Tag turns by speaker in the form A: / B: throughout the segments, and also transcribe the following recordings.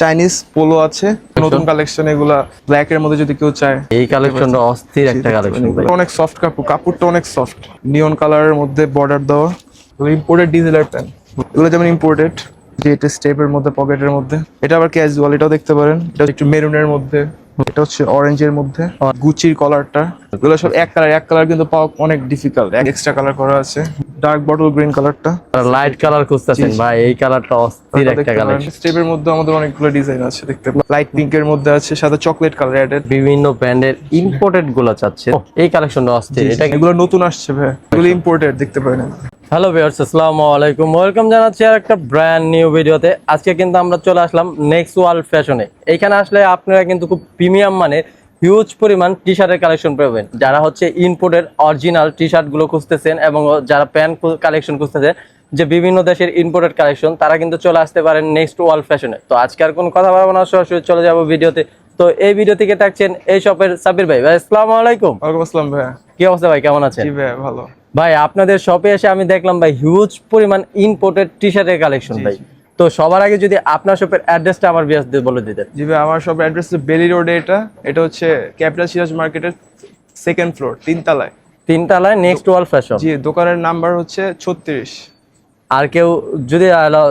A: Chinese polo আছে। নতুন collection এগুলা ব্ল্যাক এর মধ্যে যদি কেউ চায়।
B: এই কালেকশনটা অস্থির একটা কালেকশন
A: অনেক সফট কাপড়। কাপড়টা অনেক সফট নিয়ন কালারের মধ্যে বর্ডার দেওয়া। ইম্পোর্টেড ডিজেলার প্যান এগুলো যেমন ইম্পোর্টেড যে এটা স্টেপের মধ্যে পকেটের মধ্যে। এটা আবার ক্যাজুয়াল এটাও দেখতে পারেন। এটা একটু মেরুনের মধ্যে। এটা হচ্ছে অরেঞ্জের মধ্যে। গুচির কলারটা এগুলো সব এক কালার এক কালার কিন্তু পাওয়া অনেক ডিফিকাল্ট এক্সট্রা কালার করা আছে। ডার্ক বটল গ্রিন কালারটা
B: লাইট কালার খুঁজতেছেন ভাই এই কালারটা অস্থির একটা কালেকশন
A: স্টেপের মধ্যে আমাদের অনেকগুলো ডিজাইন আছে দেখতে লাইট পিঙ্ক এর মধ্যে আছে সাথে চকলেট কালার অ্যাডেড
B: বিভিন্ন ব্র্যান্ডের ইম্পোর্টেডগুলো চাচ্ছে। এই কালেকশনটা অস্থির এটা
A: এগুলো নতুন আসছে ভাই। এগুলো ইম্পোর্টেড দেখতে পারেন।
B: হ্যালো ভিউয়ার্স আসসালামু আলাইকুম। ওয়েলকাম জানাচ্ছি আর একটা ব্র্যান্ড নিউ ভিডিওতে আজকে কিন্তু আমরা চলে আসলাম নেক্সট ওয়ার্ল্ড ফ্যাশনে এখানে আসলে আপনারা কিন্তু খুব প্রিমিয়াম মানের হিউজ পরিমাণ টি শার্টের কালেকশন পাবেন। যারা হচ্ছে ইম্পোর্টের অরিজিনাল টি শার্টগুলো খুঁজতেছেন এবং যারা প্যান্ট কালেকশন খুঁজতেছেন যে বিভিন্ন দেশের ইম্পোর্টেড কালেকশন তারা কিন্তু চলে আসতে পারেন নেক্সট ওয়ার্ল্ড ফ্যাশনে তো আজকে আর কোনো কথা বলব না সরাসরি চলে যাব ভিডিওতে। তো এই ভিডিও থেকে থাকছেন এই শপের সাবির ভাই। ভাই আসসালামু আলাইকুম।
A: ওয়ালাইকুম আসসালাম ভাইয়া।
B: কি অবস্থা ভাই? কেমন আছেন?
A: জি ভাইয়া ভালো।
B: ভাই আপনাদের শপে এসে আমি দেখলাম ভাই হিউজ পরিমাণ ইম্পোর্টেড টি শার্টের কালেকশন ভাই। তো সবার আগে যদি আপনার শপের অ্যাড্রেসটা আমার বিয়াসদের বলে দিতেন।
A: জি ভাই আমার সব অ্যাড্রেস বেলি রোডে এটা। এটা হচ্ছে ক্যাপিটাল সিরাজ মার্কেটের সেকেন্ড ফ্লোর তিনতলায়।
B: তিনতলায় নেক্সট ওয়াল ফ্যাশন
A: জি দোকানের নাম্বার হচ্ছে ছত্রিশ।
B: আর কেউ যদি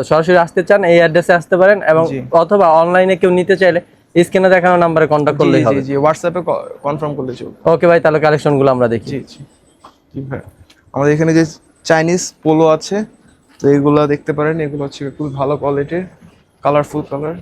B: সরাসরি আসতে চান এই অ্যাড্রেসে আসতে পারেন এবং অথবা অনলাইনে কেউ নিতে চাইলে স্ক্রিনে দেখানো নাম্বারে কন্ট্যাক্ট করলেই
A: জি
B: হবে।
A: জি হোয়াটসঅ্যাপে কনফার্ম করলে চলবে।
B: ওকে ভাই তাহলে কালেকশনগুলো আমরা দেখি।
A: জি জি। আমাদের এখানে যে চাইনিজ পোলো আছে তো এগুলো দেখতে পারেন এগুলো হচ্ছে খুবই ভালো কোয়ালিটির কালারফুল কালার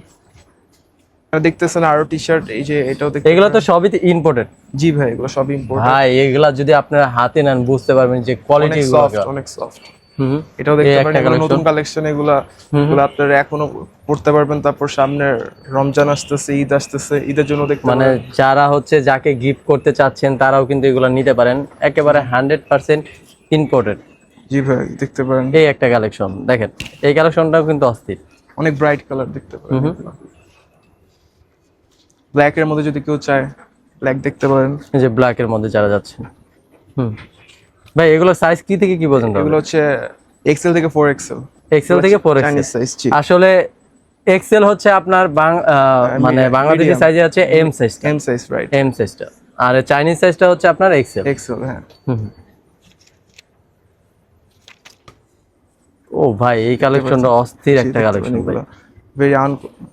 A: দেখতেছেন আরও টি শার্ট এই যে এটাও দেখতে
B: এগুলো তো সবই ইম্পোর্টেড
A: জি ভাই এগুলো সবই ইম্পোর্ট
B: ভাই এগুলা যদি আপনারা হাতে নেন বুঝতে পারবেন যে কোয়ালিটি
A: অনেক সফট অনেক সফট
B: হুম
A: এটাও দেখতে পারেন নতুন কালেকশন এগুলা এগুলো আপনারা এখনও পড়তে পারবেন তারপর সামনে রমজান আসতেছে ঈদ আসতেছে ঈদের জন্য দেখতে
B: মানে যারা হচ্ছে যাকে গিফট করতে চাচ্ছেন তারাও কিন্তু এগুলো নিতে পারেন। একেবারে হান্ড্রেড পার্সেন্ট ইম্পোর্টেড
A: জি ভাই দেখতে পারেন।
B: এই একটা কালেকশন দেখেন এই কালেকশনটাও কিন্তু অস্থির।
A: অনেক ব্রাইট কালার দেখতে পারেন। ব্ল্যাক এর মধ্যে যদি কেউ চায় ব্ল্যাক দেখতে পারেন।
B: এই যে ব্ল্যাক এর মধ্যে যারা যাচ্ছে হুম। ভাই এগুলো সাইজ কি থেকে কি পর্যন্ত
A: এগুলো হচ্ছে এক্সেল থেকে ফোর এক্সেল
B: এক্সেল থেকে পরে
A: চাইনিজ সাইজ জি।
B: আসলে এক্সেল হচ্ছে আপনার মানে বাংলাদেশি. সাইজে হচ্ছে M size
A: M size right
B: M সাইজটা আর চাইনিজ সাইজটা হচ্ছে আপনার এক্সেল
A: এক্সেল হ্যাঁ।
B: ও ভাই এই কালেকশনটা অস্থির একটা কালেকশন ভাই।
A: ভেরি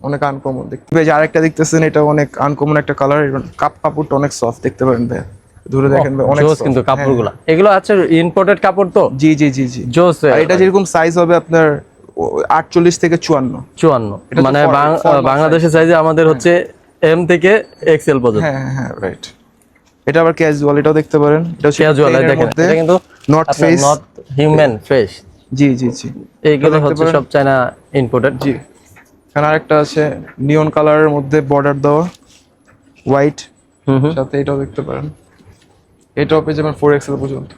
A: অনেক আনকমন দেখতে। ভাই আরেকটা দেখতেছেন এটা অনেক আনকমন একটা কালার কাপ কাপড়টা অনেক সফট দেখতে পারেন ভাই। দূরে দেখেন ভাই অনেক
B: জোস কিন্তু
A: হ্যাঁ।
B: কাপড়গুলো। এগুলো আছে ইম্পোর্টেড কাপড় তো?
A: জি জি জি জি।
B: জোস
A: আর এটা যেরকম সাইজ হবে আপনার আটচল্লিশ থেকে চুয়ান্ন।
B: চুয়ান্ন।
A: এটা তো
B: মানে বাংলাদেশের সাইজে আমাদের হচ্ছে এম থেকে এক্সেল পর্যন্ত।
A: হ্যাঁ হ্যাঁ রাইট এটা আবার ক্যাজুয়াল এটাও দেখতে পারেন। এটা
B: ক্যাজুয়াল দেখেন এটা কিন্তু
A: not face
B: not human face
A: জি জি জি।
B: এইগুলো হচ্ছে সব চায়না ইম্পোর্টেড
A: জি। এখানে আরেকটা আছে নিয়ন কালারের মধ্যে বর্ডার দেওয়া হোয়াইট সাথে এটাও দেখতে পারেন। এটাও পেয়ে যাবেন ফোর এক্সেল পর্যন্ত।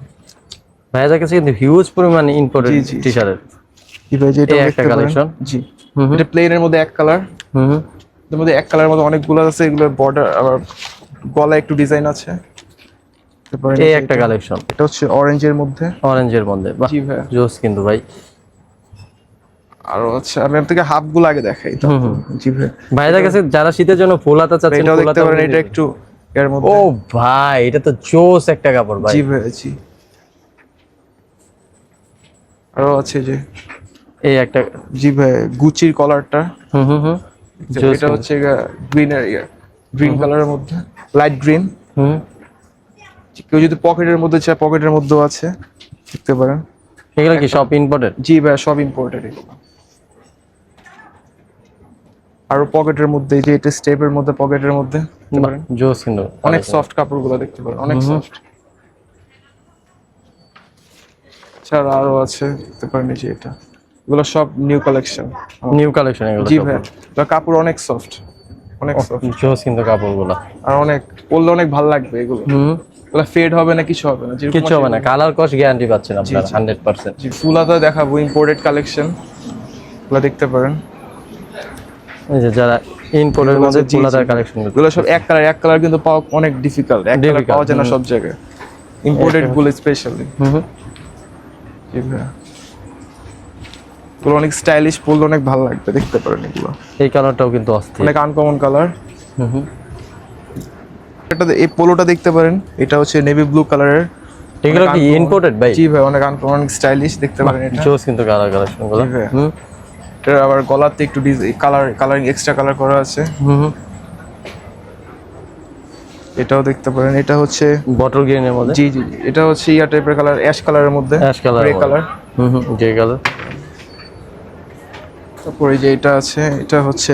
B: ভাইয়াদের কাছে কিন্তু হিউজ পরিমাণ ইম্পোর্টেড টি শার্টের
A: কি ভাই
B: এই একটা collection?
A: জি। এটা প্লেনের মধ্যে এক কালার
B: হুম হুম।
A: এর মধ্যে এক কালারের মধ্যে অনেকগুলো আছে এগুলোর বর্ডার আবার গলা একটু ডিজাইন আছে। দেখতে পারেন
B: এই একটা কালেকশন
A: এটা হচ্ছে অরেঞ্জের মধ্যে।
B: অরেঞ্জের মধ্যে। বাহ
A: জি ভাই
B: জোস কিন্তু ভাই।
A: আর হচ্ছে আমি আপনাকে হাফগুলো আগে দেখাই তো। জি ভাই
B: ভাইয়াদের কাছে যারা শীতের জন্য ফুল হাতা চাচ্ছেন ফুল
A: দেখতে পারেন এটা একটু এর মধ্যে।
B: ও ভাই এটা তো জোস একটা কাপড় ভাই।
A: জি ভাই জি। আরও আছে যে।
B: এই একটা
A: জি ভাই গুচির কলারটা
B: হুম হুম হুম।
A: এটা হচ্ছে গ্রিন এর গ্রিন কালারের মধ্যে। লাইট গ্রিন
B: হুম।
A: কেউ যদি পকেটের মধ্যে চায় পকেটের মধ্যেও আছে দেখতে পারেন।
B: এগুলো কি সব ইম্পোর্টেড
A: জি ভাই সব ইম্পোর্টেড এগুলো। আর পকেটের মধ্যে যে এটা স্টেপের মধ্যে পকেটের মধ্যে
B: জোস কিন্তু।
A: অনেক সফট কাপড়গুলো দেখতে পারেন অনেক সফট ছাড়া আরও আছে দেখতে পারেন যে এটা। এগুলো সব নিউ কালেকশন
B: নিউ কালেকশন এগুলো
A: জি ভাই কাপড় অনেক সফট অনেক
B: জোস কিন্তু কাপড়গুলো।
A: আর অনেক পরলে অনেক ভালো লাগবে এগুলো।
B: হুম।
A: ফেড হবে না কিছু হবে না
B: কিছু হবে না কালার গ্যারান্টি পাচ্ছেন আপনারা
A: জি। ফুলাতা দেখাবো ইম্পোর্টেড কালেকশন দেখতে পারেন।
B: এই যে যারা ইম্পোর্টের মধ্যে কালেকশন
A: সব এক কালার এক কালার কিন্তু পাওয়া অনেক ডিফিকাল্ট এক কালার পাওয়া যায় না সব জায়গায়। ইম্পোর্টেডগুলো স্পেশালি
B: হুম হুম।
A: এগুলো অনেক স্টাইলিশ পরলে অনেক ভালো লাগবে দেখতে পারেন এগুলো।
B: এই কালারটাও কিন্তু অস্থির।
A: অনেক আনকমন কালার
B: হুম
A: এটা এই পোলোটা দেখতে পারেন এটা হচ্ছে নেভি ব্লু কালারের
B: এগুলো কি ইম্পোর্টেড ভাই?
A: জি ভাই অনেক আনকমন স্টাইলিশ দেখতে পারেন এটা।
B: জোস কিন্তু কালার
A: কালেকশনগুলো।
B: হুম।
A: এটার আবার গলাতে একটু কালার কালারিং এক্সট্রা কালার করা আছে।
B: হুম
A: এটাও দেখতে পারেন এটা হচ্ছে
B: বটল গ্রিনের মধ্যে?
A: জি জি জি। এটা হচ্ছে ইয়া টাইপের কালার অ্যাশ কালারের মধ্যে
B: ash colour
A: grey colour
B: hmm hmm grey colour
A: তারপরে যে এটা আছে এটা হচ্ছে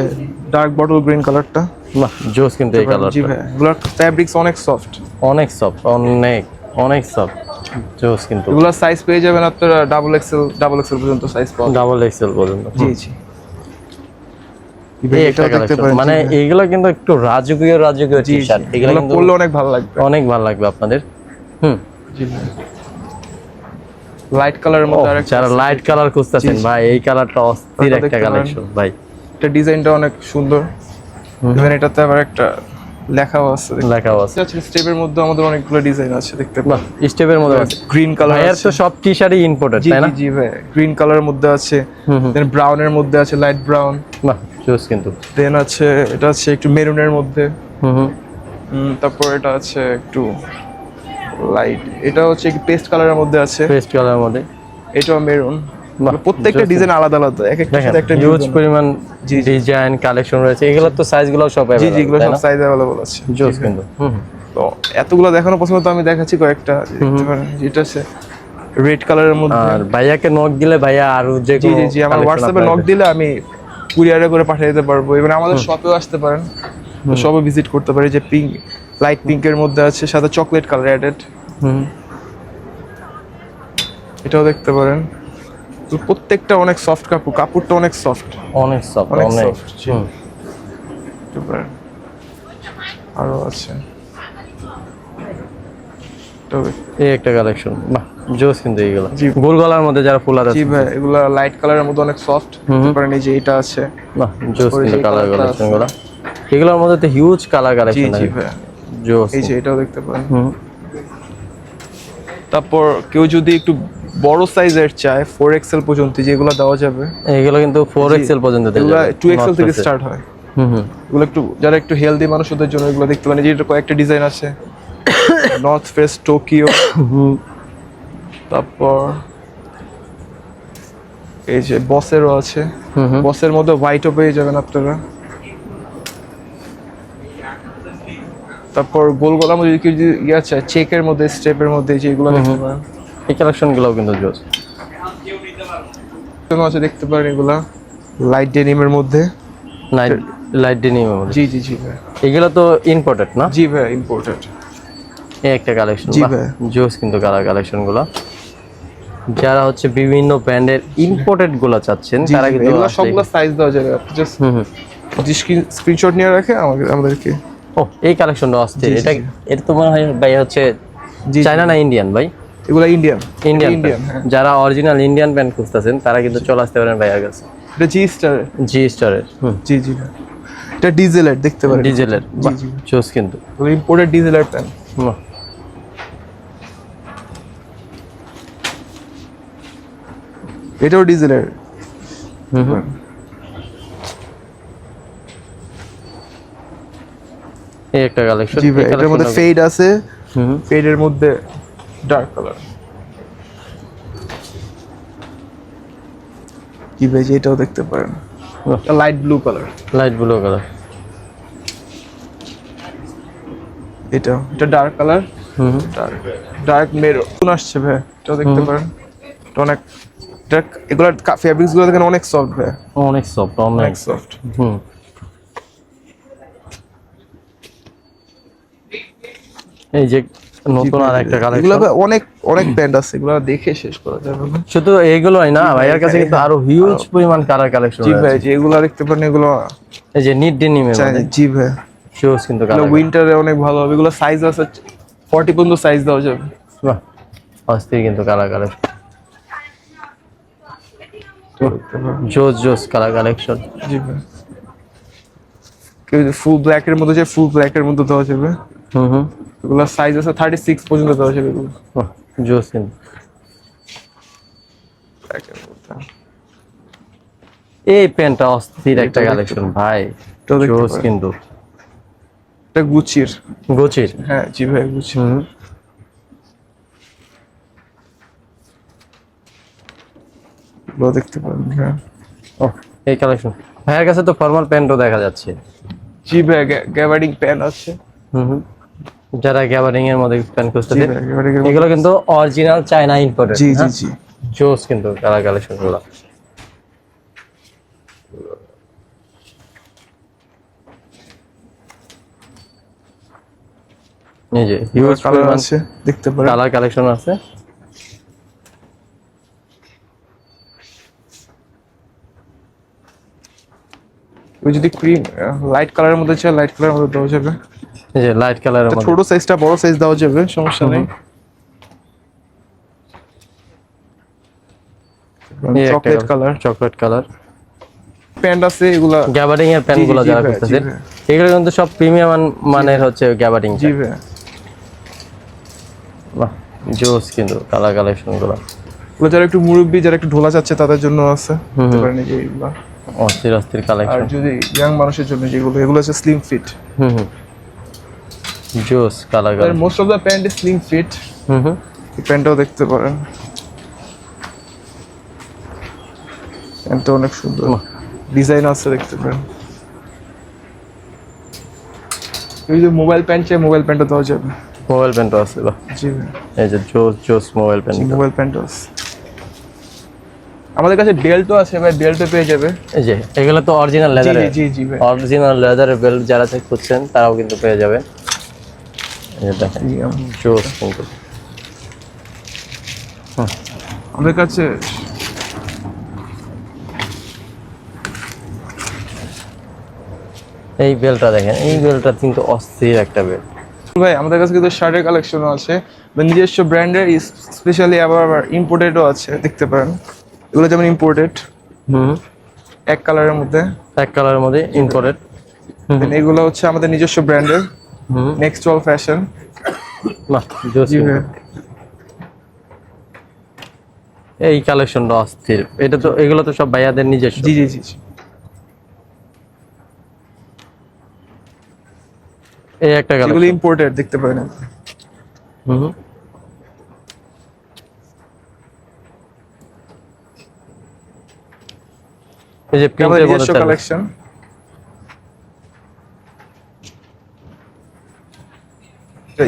A: ডার্ক বটল গ্রিন কালারটা
B: বাহ জোস কিন্তু এই
A: জি
B: কালারটা
A: ভাই এগুলোর ফ্যাব্রিক্স অনেক সফট
B: অনেক সফট অনেক অনেক সফট জোস কিন্তু।
A: এগুলোর সাইজ পেয়ে যাবেন আপনারা ডাবল এক্সেল ডাবল এক্সেল পর্যন্ত সাইজ যায়।
B: ডাবল এক্সেল পর্যন্ত।
A: জি জি।
B: মানে
A: জি।
B: এইগুলো কিন্তু একটু রাজকীয় রাজকীয়
A: জি
B: টি
A: জি।
B: শার্ট এগুলো
A: এগুলো পরলে অনেক ভালো লাগবে।
B: অনেক ভালো লাগবে আপনাদের। হুম।
A: জি লাইট কালারের মধ্যে আরেকটা
B: যারা লাইট কালার খুঁজতেছেন। ভাই এই কালারটা অস্থির একটা কালেকশন ভাই।
A: এটা ডিজাইনটা অনেক সুন্দর। ইভেন এটাতে আবার একটা লেখাও আছে
B: লেখাও আছে।
A: আচ্ছা স্টেপের মধ্যে আমাদের অনেকগুলো ডিজাইন আছে দেখতে পাবেন
B: স্টেপের মধ্যে আছে।
A: গ্রিন কালার আছে।
B: তো সব টি শার্টই ইম্পোর্টেড তাই না?
A: জি জি ভাই গ্রিন কালারের মধ্যে আছে। দেন ব্রাউনের মধ্যে আছে লাইট ব্রাউন
B: বাহ জোস কিন্তু।
A: দেন আছে এটা আছে একটু মেরুনের মধ্যে।
B: হুম হুম।
A: তারপর এটা আছে একটু লাইট এটা হচ্ছে পেস্ট কালারের মধ্যে আছে।
B: পেস্ট কালারের মধ্যে।
A: এটাও মেরুন
B: বাহ,
A: প্রত্যেকটা ডিজাইন আলাদা আলাদা এক একটা সাথে একটা
B: হিউজ পরিমাণ। ডিজাইন কালেকশন রয়েছে। এগুলো তো সাইজগুলো সব
A: জি জি এগুলো সব সাইজ অ্যাভেলেবল আছে।
B: জোস কিন্তু।
A: তো এতগুলো দেখানো পছন্দ তো আমি দেখাচ্ছি কয়েকটা। যেটা আছে রেড কালারের মধ্যে।
B: আর ভাইয়াকে নক দিলে ভাইয়া আর যে
A: জি জি জি আমার হোয়াটসঅ্যাপে নক দিলে আমি কুরিয়ারে করে পাঠিয়ে দিতে পারব। এবং আমাদের শপেও আসতে পারেন। তো সবে ভিজিট করতে পারি যে পিঙ্ক লাইট পিঙ্কের মধ্যে আছে সাথে চকলেট কালার অ্যাডেড
B: হুম।
A: এটাও দেখতে পারেন। প্রত্যেকটা অনেক সফট কাপড় কাপড়টা অনেক সফট
B: অনেক সফট
A: অনেক। দেখতে আরও আছে।
B: এই একটা কালেকশন বাহ জোস কিন্তু এইগুলো।
A: জি।
B: গোল গলার মধ্যে যারা ফুল আছে
A: জি ভাই এগুলা লাইট কালারের মধ্যে অনেক সফট পারেন এই যে এটা আছে।
B: বাহ জোস কিন্তু কালার
A: colourটা
B: কালেকশনগুলো। এগুলোর মধ্যে তো হিউজ কালার
A: জি
B: কালেকশন
A: জি
B: আছে
A: ভাই।
B: জোস
A: এই যে এটাও দেখতে পারেন। তারপর কেউ যদি একটু বড় সাইজের চায় ফোর এক্সেল পর্যন্ত যেগুলো দেওয়া যাবে?
B: এগুলো কিন্তু ফোর এক্সেল পর্যন্ত
A: এগুলো টু এক্সেল থেকে স্টার্ট হয়।
B: হুম হুম।
A: এগুলো একটু যারা একটু হেলদি মানুষ ওদের জন্য এগুলো দেখতে পারেন। যেটা কয়েকটা ডিজাইন আছে। নর্থ ফেস টোকিও
B: হুম।
A: তারপর এই যে বসেরও আছে। বসের মধ্যে হোয়াইটও পেয়ে যাবেন আপনারা। তারপর গোল গলার মধ্যে কেউ যদি ইয়ে আছে চেকের মধ্যে স্টেপের মধ্যে যেগুলো দেখতে পারেন।
B: এই কালেকশন গুলোও কিন্তু জোস।
A: আছে দেখতে পারেন এগুলা। লাইট ডেনিমের মধ্যে।
B: লাইট লাইট ডেনিমের মধ্যে।
A: জি জি জি ভাই।
B: এগুলো তো ইম্পোর্টেড না?
A: জি ভাই ইম্পোর্টেড
B: এই একটা কালেকশন
A: জি ভাই।
B: জোস কিন্তু কালার কালেকশনগুলো যারা হচ্ছে বিভিন্ন ব্র্যান্ডের ইম্পোর্টেডগুলো চাচ্ছেন তারা কিন্তু
A: এগুলো সবগুলো সাইজ দেওয়া যাবে। জাস্ট
B: হুম হুম।
A: স্ক্রিনশট নিয়ে রাখে আমাদেরকে
B: ও এই কালেকশনটা আসছে। এটা। এটা তো মনে হয় ভাই হচ্ছে চায়না না ইন্ডিয়ান ভাই?
A: এগুলো ইন্ডিয়ান
B: ইন্ডিয়ান
A: ইন্ডিয়ান হ্যাঁ।
B: যারা অরিজিনাল ইন্ডিয়ান ব্র্যান্ড খুঁজতেছেন তারা কিন্তু চলে আসতে পারেন ভাইয়ার কাছে
A: এটা জি স্টার
B: জি স্টারের
A: জি জি। এটা ডিজেলের দেখতে পারেন।
B: ডিজেলের
A: জি, জি।
B: চোস কিন্তু।
A: ইম্পোর্টেড ডিজেলের প্যান
B: বাহ,
A: এটাও ডিজেলের
B: হুম হুম। এই একটা কালেকশন
A: জি ভাই এটার মধ্যে ফেড আছে। ফেডের মধ্যে ডার্ক কালার জি ভাই এটাও দেখতে পারেন। Light blue colour
B: light blue colour
A: এটা এটা ডার্ক কালার
B: হুম।
A: ডার্ক ডার্ক মেরুন আসছে ভাই এটাও দেখতে পারেন। এটা অনেক এটা এগুলোর ফেব্রিক্সগুলো দেখেন অনেক সফট ভাই।
B: অনেক সফট অনেক।
A: সফট
B: হুম। এই যে নতুন আর একটা
A: এগুলো
B: কালেকশন
A: ভাই অনেক অনেক ব্র্যান্ড আছে এগুলো দেখে শেষ করা যাবে না।
B: শুধু এইগুলোই না ভাইয়ার কাছে কিন্তু আরও হিউজ পরিমাণ কালার কালেকশন
A: জি ভাই এগুলো দেখতে পারেন এগুলো
B: এই যে নিট ডেনিমের
A: জি ভাই
B: হিউজ কিন্তু
A: এগুলো
B: কালার
A: উইন্টারে অনেক ভালো হবে এগুলো সাইজ আছে ফর্টি পর্যন্ত সাইজ দেওয়া যাবে।
B: বাহ অস্থির কিন্তু কালার কালেকশন। জোস জোস কালার কালেকশন
A: জি ভাই কেউ ফুল ব্ল্যাক এর মধ্যে যে ফুল ব্ল্যাক এর মধ্যে দেওয়া যাবে।
B: হুম হুম।
A: এগুলো সাইজ আছে থার্টি সিক্স পর্যন্ত দেওয়া যাবে এগুলো
B: জোস কিন্তু। এই প্যান্টটা অস্থির একটা কালেকশন ভাই। জোস কিন্তু।
A: এটা গুচির
B: গুচির
A: হ্যাঁ জি ভাই গুচি দেখতে পারেন হ্যাঁ।
B: এই কালেকশন ভাইয়ের কাছে তো ফর্মাল প্যান্টও দেখা যাচ্ছে।
A: জি ভাই গ্যাবার্ডিং প্যান আছে।
B: হুম হুম। যারা গ্যাবারিং এর মধ্যে প্যান্ট খুঁজতেছে এগুলো কিন্তু অরিজিনাল চায়না ইম্পোর্টেড
A: জি জি জি।
B: জোস কিন্তু কালার কালেকশনগুলো। এই যে হিউজ
A: কালার আছে দেখতে পারেন।
B: কালার কালেকশন আছে।
A: ওই যদি ক্রিম লাইট কালারের মধ্যে চাই লাইট কালারের মধ্যে দেওয়া যাবে।
B: এই যে লাইট কালারের মধ্যে।
A: ছোট সাইজটা বড় সাইজ দেওয়া যাবে সমস্যা নেই।
B: একটা
A: chocolate colour
B: chocolate colour
A: pant আছে এগুলা
B: গ্যাবারিং এর
A: প্যান্টগুলো
B: যারা
A: ভাই।
B: এগুলো কিন্তু সব প্রিমিয়াম মানের হচ্ছে গ্যাবারিং
A: জি ভাই।
B: জোস কিন্তু কালার কালেকশনগুলো।
A: এগুলো যারা একটু মুরব্বী যারা একটু ঢোলা যাচ্ছে তাদের জন্য আছে।
B: হুম।
A: পারেন যে এগুলা
B: অস্থির অস্থির
A: আর
B: কালেকশন
A: যদি ইয়াং মানুষের জন্য যেগুলো এগুলো হচ্ছে স্লিম ফিট
B: হুম হুম। জোস colour
A: most of the pant is slim fit
B: হুম হুম।
A: প্যান্টটাও দেখতে পারেন। প্যান্টটা অনেক সুন্দর। ডিজাইন আছে দেখতে পারেন। এই যে মোবাইল প্যান্ট চাই মোবাইল প্যান্টও দেওয়া যাবে।
B: মোবাইল প্যান্টও আছে বাহ।
A: জি।
B: এই যে জোস জোস মোবাইল প্যান্ট
A: মোবাইল প্যান্টও আছে। আমাদের কাছে বেল্টও আছে ভাই বেল্টও পেয়ে যাবে।
B: এই যে এগুলো তো অরিজিনাল
A: জি
B: লেদারের
A: জি জি ভাই।
B: অরিজিনাল লেদারের বেল্ট যারা চেক করছেন তারাও কিন্তু পেয়ে যাবেন। এই যে দেখেন। জোস কিন্তু
A: আমাদের কাছে
B: এই বেল্টটা দেখেন এই বেল্টটা কিন্তু অস্থির একটা বেল্ট
A: ভাই আমাদের কাছে কিন্তু শার্টের কালেকশনও আছে নিজস্ব ব্র্যান্ডের স্পেশালি আবার ইম্পোর্টেডও আছে দেখতে পারেন। এগুলো যেমন ইম্পোর্টেড
B: হুম।
A: এক কালারের মধ্যে।
B: এক কালারের মধ্যে ইম্পোর্টেড
A: এগুলো হচ্ছে আমাদের নিজস্ব ব্র্যান্ডের নেক্সট ওয়াল ফ্যাশন
B: বাহ
A: জি।
B: এই কালেকশনটা অস্থির। এটা তো এগুলো তো সব ভাইয়াদের নিজস্ব।
A: জি জি জি।
B: এই একটা
A: এগুলো
B: কালেকশন
A: ইম্পোর্টেড দেখতে পারেন
B: হুম। এই যে চালু।
A: কালেকশন।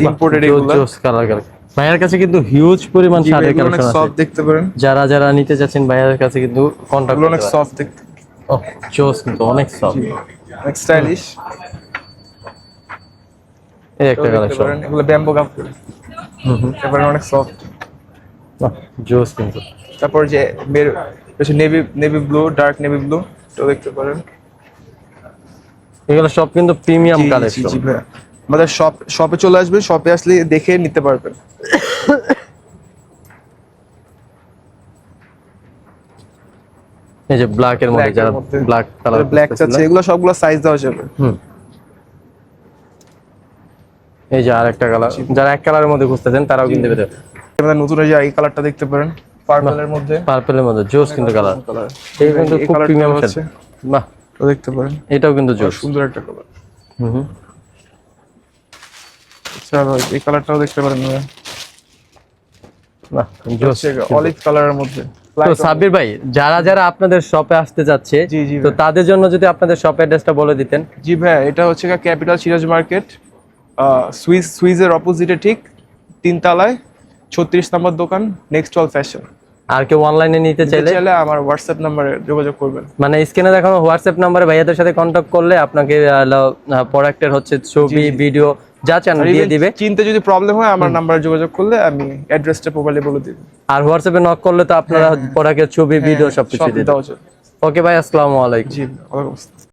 A: ইম্পোর্টেড
B: জোস-
A: এগুলো।
B: জোস কালার কালার ভাইয়ার কাছে কিন্তু হিউজ পরিমাণ শাড়ির
A: এগুলো অনেক সফট দেখতে পারেন।
B: যারা যারা নিতে চাচ্ছেন ভাইয়ার কাছে কিন্তু কন্টাক্ট
A: অনেক সফট দেখতে।
B: ও জোস কিন্তু অনেক সফট
A: অনেক স্টাইলিশ
B: এই একটা কালেকশন
A: এগুলো ব্যাম্বো কাপড়
B: হুম হুম।
A: পারেন অনেক সফট
B: জোস কিন্তু।
A: তারপর যে navy navy blue dark navy blue এটাও দেখতে পারেন।
B: এগুলো সব কিন্তু প্রিমিয়াম কালেকশন।
A: আমাদের শপ শপে চলে আসবেন শপে আসলে দেখে নিতে পারবেন।
B: এই যে ব্ল্যাক এর মধ্যে যারা ব্ল্যাক কালার
A: ব্ল্যাক চাচ্ছে এগুলো সবগুলো সাইজ দেওয়া যাবে।
B: হুম। এই যে আরেকটা কালার যারা এক কালারের মধ্যে খুঁজতেছেন তারাও কিন্তু পেতে
A: আমাদের নতুন এই যে এই কালারটা দেখতে পারেন পার্পলের মধ্যে।
B: পার্পলের মধ্যে জোস কিন্তু কালার
A: কালার
B: এই কিন্তু খুব প্রিমিয়াম
A: হচ্ছে।
B: বাহ।
A: এটা দেখতে পারেন।
B: এটাও কিন্তু জোস।
A: সুন্দর একটা কালার
B: হুম।
A: আচ্ছা এই কালারটাও দেখতে পারেন অলিভ কালারের মধ্যে।
B: তো সাব্বির ভাই যারা যারা আপনাদের শপে আসতে যাচ্ছে তো তাদের জন্য যদি আপনাদের শপ অ্যাড্রেসটা বলে দিতেন।
A: জি ভাই এটা হচ্ছে ক্যাপিটাল সিরাজ মার্কেট সুইস সুইজের অপোজিটে ঠিক তিনতলায় ছত্রিশ নম্বর দোকান নেক্সট ওয়াল ফ্যাশন
B: আর কেউ অনলাইনে নিতে চাইলে?
A: চাইলে আমার হোয়াটসঅ্যাপ নাম্বারে যোগাযোগ করবেন।
B: মানে স্ক্রিনে দেখানো হোয়াটসঅ্যাপ নাম্বারে ভাইয়াদের সাথে কন্ট্যাক্ট করলে আপনাকে প্রোডাক্টের হচ্ছে ছবি ভিডিও যা চান দিয়ে দিবে।
A: চিনতে যদি প্রবলেম হয় আমার নাম্বারে যোগাযোগ করলে আমি অ্যাড্রেসটা প্রপারলি বলে দিব।
B: আর হোয়াটসঅ্যাপে নক করলে তো আপনারা প্রোডাক্টের ছবি ভিডিও সবকিছু
A: সব
B: দিয়ে
A: দাও
B: ওকে ভাই আসসালামু আলাইকুম।
A: জি ওয়ালাইকুম আসসালাম।